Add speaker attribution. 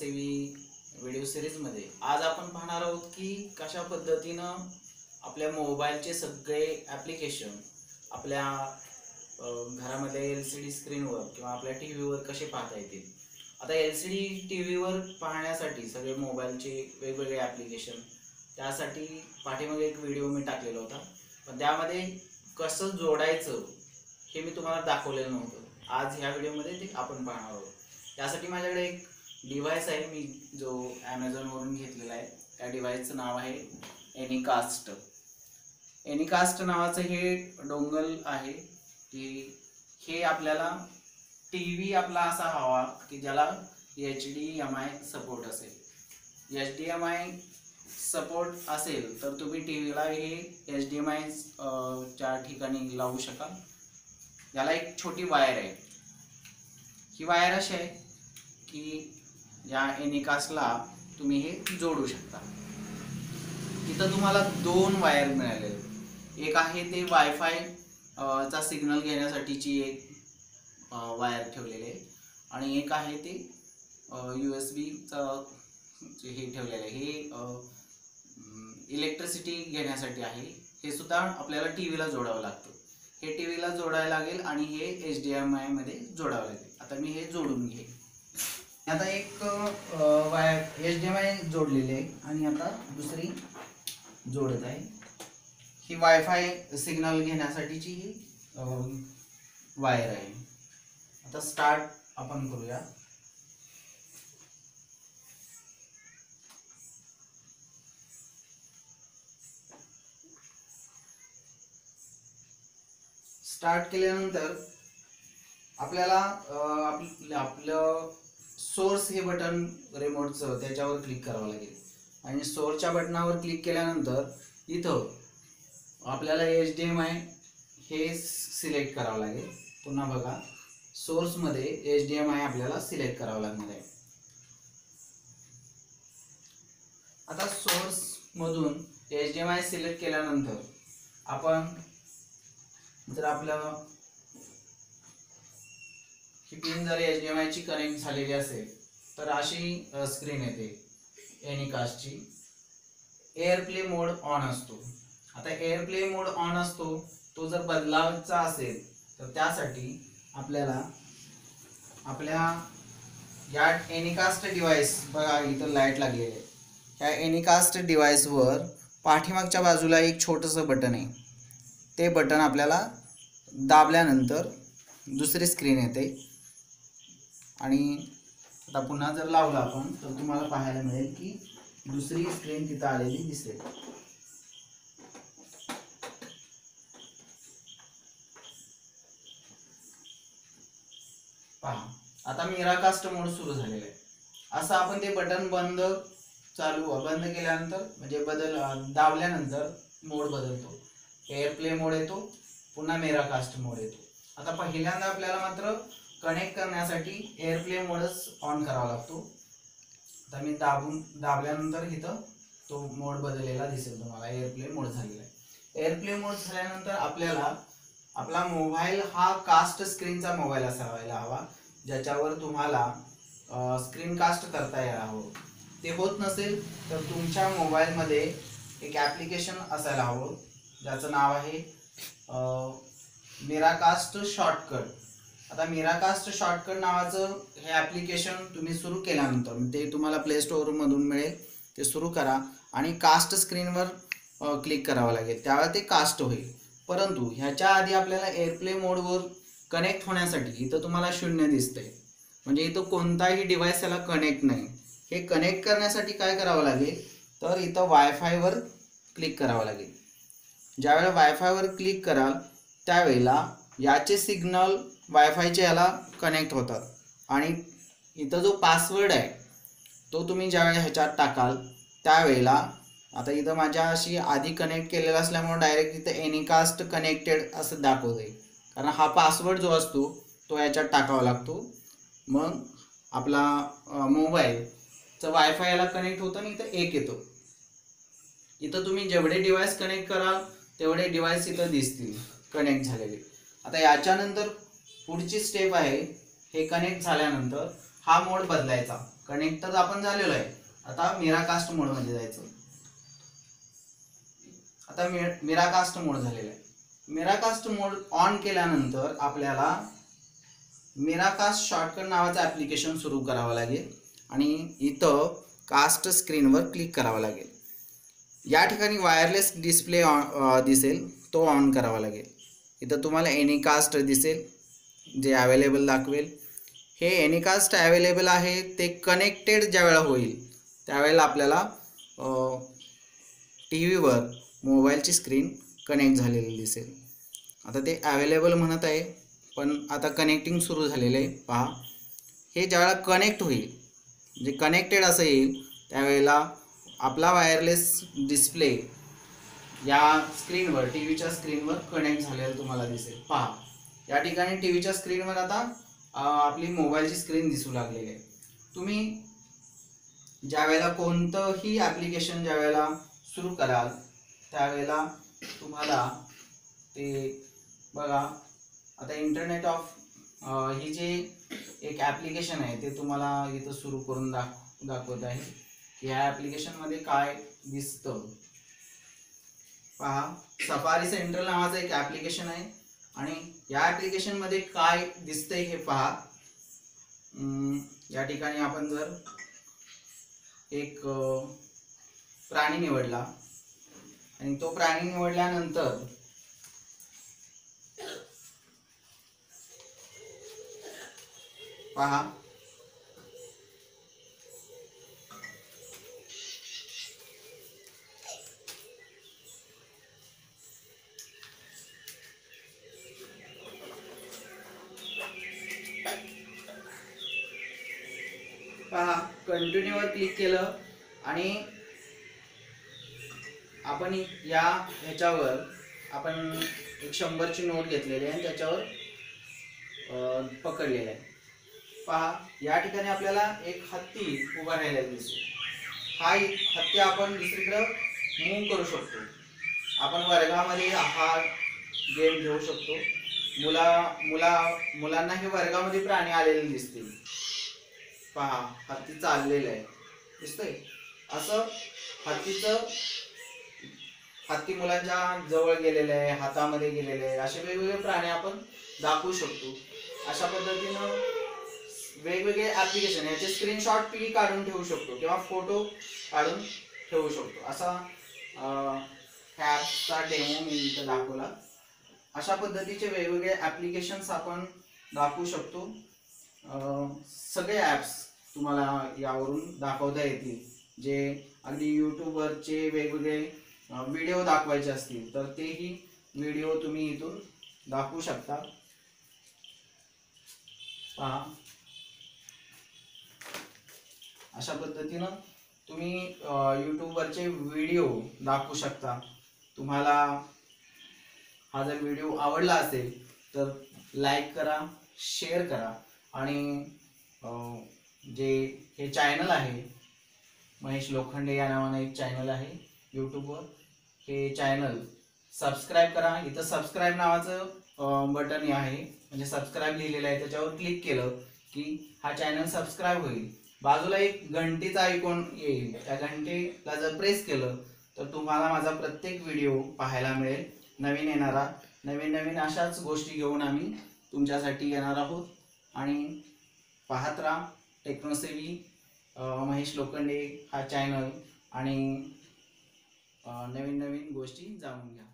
Speaker 1: समाजसेवी व्हिडिओ सिरीजमध्ये. आज आपण पाहणार आहोत की कशा पद्धतीनं आपल्या मोबाईलचे सगळे ॲप्लिकेशन आपल्या घरामध्ये एल सी डी स्क्रीनवर किंवा आपल्या टी व्हीवर कसे पाहता येतील? आता एल सी डी टी व्हीवर पाहण्यासाठी सगळे मोबाईलचे वेगवेगळे ॲप्लिकेशन त्यासाठी पाठीमागे एक व्हिडिओ मी टाकलेला होता. पण त्यामध्ये कसं जोडायचं हे मी तुम्हाला दाखवलेलं नव्हतं. आज ह्या व्हिडिओमध्ये ते आपण पाहणार आहोत. त्यासाठी माझ्याकडे एक डिव्हाइस आहे मी जो ॲमेझॉनवरून घेतलेला आहे. त्या डिव्हाइसचं नाव आहे एनिकास्ट एनिकास्ट नावाचं हे डोंगल आहे की हे आपल्याला टी व्ही आपला असा हवा की ज्याला H D M I support असेल. H D M I support असेल तर तुम्ही टी व्हीला हे एच डी एम आय च्या ठिकाणी लावू शकाल. याला एक छोटी वायर आहे. ही वायर अशी आहे की या एनिकासला तुम्ही हे जोडू शकता. इथं तुम्हाला दोन वायर मिळाले. एक आहे ते वायफाय चा सिग्नल घेण्यासाठीची एक वायर ठेवलेली आहे. आणि एक आहे ते यू एस बीचं हे ठेवलेलं आहे. हे इलेक्ट्रिसिटी घेण्यासाठी आहे. हे सुद्धा आपल्याला टी व्हीला जोडावं लागतं. हे टी व्हीला जोडायला लागेल आणि हे एच डी एम आयमध्ये जोडावं लागेल. आता मी हे जोडून घेईन. आता एक wire H D M I जोडलेली आहे आणि आता दुसरी जोडत आहे. ही वायफाय सिग्नल घेण्यासाठीची ही वायर आहे. आता स्टार्ट आपण करूया. स्टार्ट केल्यानंतर आपल्याला आपलं सोर्स हे बटन रिमोटचं त्याच्यावर क्लिक करावं लागेल. आणि सोर्सच्या बटनावर क्लिक केल्यानंतर इथं आपल्याला एच डी एम आय हे सिलेक्ट करावं लागेल. पुन्हा बघा सोर्समध्ये एच डी एम आय आपल्याला सिलेक्ट करावं लागणार आहे. आता सोर्समधून H D M I select केल्यानंतर आपण जर आपलं ही पिन जर एच डी एम आयची कनेक्ट झालेली असेल तर अशी स्क्रीन येते. एनिकास्टची एअरप्ले मोड ऑन असतो. आता एअरप्ले मोड ऑन असतो तो जर बदलावायचा असेल तर त्यासाठी आपल्याला आपल्या या एनिकास्ट डिव्हाइस बघा इथं लाइट लागलेली आहे. ह्या एनिकास्ट डिव्हाइसवर पाठीमागच्या बाजूला एक छोटंसं बटन आहे. ते बटन आपल्याला दाबल्यानंतर दुसरी स्क्रीन येते. आणि आता पुन्हा जर लावलं आपण तर तुम्हाला पाहायला मिळेल की दुसरी स्क्रीन तिथं आलेली दिसेल. पहा आता मिराकास्ट मोड सुरू झालेला आहे. असं आपण ते बटन बंद चालू बंद केल्यानंतर म्हणजे बदल दाबल्यानंतर मोड बदलतो. एअरप्ले मोड येतो पुन्हा मेराकास्ट मोड येतो. आता पहिल्यांदा आपल्याला मात्र कनेक्ट करण्यासाठी एअरप्ले मोडच ऑन करावा लागतो. आता मी दाबून दाबल्यानंतर इथं तो मोड बदललेला दिसेल तुम्हाला एअरप्ले मोड झालेला आहे. एअरप्ले मोड झाल्यानंतर आपल्याला आपला मोबाईल हा कास्ट स्क्रीनचा मोबाईल असायला हवा ज्याच्यावर तुम्हाला स्क्रीन कास्ट करता यायला हवं ते होत नसेल तर तुमच्या मोबाईलमध्ये एक ॲप्लिकेशन असायला हवं ज्याचं नाव आहे मिराकास्ट शॉर्टकट आता मिराकास्ट शॉर्टकट नावाचं हे ॲप्लिकेशन तुम्ही सुरू केल्यानंतर ते तुम्हाला प्ले स्टोअरमधून मिळेल ते सुरू करा. आणि कास्ट स्क्रीनवर क्लिक करावं लागेल. त्यावेळेला ते कास्ट होईल. परंतु ह्याच्या आधी आपल्याला एअरप्ले मोडवर कनेक्ट होण्यासाठी इथं तुम्हाला शून्य दिसतंय. म्हणजे इथं कोणताही डिव्हाइस त्याला कनेक्ट नाही. हे कनेक्ट करण्यासाठी काय करावं लागेल? तर इथं वायफायवर क्लिक करावं लागेल. ज्यावेळेला वायफायवर क्लिक कराल त्यावेळेला याचे सिग्नल वायफायचे याला कनेक्ट होतात. आणि इथं जो पासवर्ड आहे तो तुम्ही ज्यावेळेला ह्याच्यात टाकाल त्यावेळेला आता इथं माझ्या अशी आधी कनेक्ट केलेला असल्यामुळे डायरेक्ट इथं एनिकास्ट कनेक्टेड असं दाखवते कारण हा पासवर्ड जो असतो तो याच्यात टाकावा लागतो. मग आपला मोबाईलचं वायफाय याला कनेक्ट होतं आणि इथं एक येतो. इथं तुम्ही जेवढे डिवाईस कनेक्ट कराल तेवढे डिवाईस इथं दिसतील कनेक्ट झालेले. आता याच्यानंतर पुढची स्टेप आहे हे कनेक्ट झाल्यानंतर हा मोड बदलायचा. कनेक्ट तर आपण झालेलो आहे. आता मिराकास्ट मोडमध्ये जायचं. आता मि- मिराकास्ट मोड झालेला आहे. मिराकास्ट मोड ऑन केल्यानंतर आपल्याला मिराकास्ट शॉर्टकट नावाचं ॲप्लिकेशन सुरू करावं लागेल आणि इथं कास्ट स्क्रीनवर क्लिक करावं लागेल. या ठिकाणी वायरलेस डिस्प्ले दिसेल तो ऑन करावा लागेल. इथं तुम्हाला एनी कास्ट दिसेल. जे अवेलेबल दाखवेल. हे एनिकास्ट अवेलेबल आहे ते कनेक्टेड ज्यावेळेला होईल त्यावेळेला आपल्याला टी व्हीवर मोबाईलची स्क्रीन कनेक्ट झालेली दिसेल. आता ते अवेलेबल म्हणत आहे पण आता कनेक्टिंग सुरू झालेलं आहे. पहा. हे ज्यावेळेला कनेक्ट होईल जे कनेक्टेड असं येईल त्यावेळेला आपला वायरलेस डिस्प्ले या स्क्रीनवर टी व्हीच्या स्क्रीनवर कनेक्ट झालेला तुम्हाला दिसेल. पहा. या ठिकाणी टी व्हीच्या स्क्रीनवर आता आपली मोबाईलची स्क्रीन दिसू लागलेली आहे. तुम्ही ज्या वेळेला कोणतंही ॲप्लिकेशन ज्या वेळेला सुरू कराल त्यावेळेला तुम्हाला ते बघा आता इंटरनेट ऑफ ही जे एक ॲप्लिकेशन आहे ते तुम्हाला इथं सुरू करून दाख दाखवत आहे की ह्या ॲप्लिकेशनमध्ये काय दिसतं. पहा सफारी सेंट्रल नावाचं एक ॲप्लिकेशन आहे. आणि या ॲप्लिकेशनमध्ये काय दिसतंय हे पहा. या ठिकाणी आपण जर एक प्राणी निवडला आणि तो प्राणी निवडल्यानंतर पहा. कंटिन्यूवर क्लिक केलं आणि आपण या ह्याच्यावर आपण एक शंभरची नोट घेतलेली आहे आणि त्याच्यावर पकडलेलं आहे. पहा या ठिकाणी आपल्याला एक हत्ती उभा राहिलेला दिसतो हा हत्ती आपण दुसरीकडं मूव करू शकतो. आपण वर्गामध्ये हा गेम घेऊ शकतो. मुला मुला मुलांना हे वर्गामध्ये प्राणी आलेले दिसतील. पहा हत्ती चाललेलं आहे. दिसतंय? असं हत्तीचं हत्ती मुलांच्या जवळ गेलेलं आहे हातामध्ये गेलेले आहे. असे वेगवेगळे प्राणी आपण दाखवू शकतो. अशा पद्धतीनं वेगवेगळे ॲप्लिकेशन याचे स्क्रीनशॉट पी काढून ठेवू शकतो किंवा फोटो काढून ठेवू शकतो. असा ॲपचा डेमो मी इथं दाखवला. अशा पद्धतीचे वेगवेगळे ॲप्लिकेशन्स आपण दाखवू शकतो. सगळे ॲप्स तुम्हाला यावरून दाखवता येतील. जे अगदी यूट्यूबवरचे वेगवेगळे व्हिडिओ दाखवायचे असतील तर तेही व्हिडिओ तुम्ही इथून दाखवू शकता. पहा. अशा पद्धतीनं तुम्ही यूट्यूबवरचे व्हिडिओ दाखवू शकता. तुम्हाला हा जर व्हिडिओ आवडला असेल तर लाईक करा शेअर करा. आणि जे हे चॅनल आहे महेश लोखंडे या नावानं एक चॅनल आहे यूट्यूबवर हे चॅनल सबस्क्राईब करा. इथं सबस्क्राईब नावाचं बटन आहे. म्हणजे सबस्क्राईब लिहिलेलं आहे. त्याच्यावर क्लिक केलं की हा चॅनल सबस्क्राईब होईल. बाजूला एक घंटीचा आयकॉन येईल. त्या घंटीला जर प्रेस केलं तर तुम्हाला माझा प्रत्येक व्हिडिओ पाहायला मिळेल. नवीन येणारा नवीन नवीन अशाच गोष्टी घेऊन आम्ही तुमच्यासाठी येणार आहोत. आणि पाहत राहा टेक्नोसेवी महेश लोखंडे हा चॅनल आणि नवीन नवीन गोष्टी जाणून घ्या.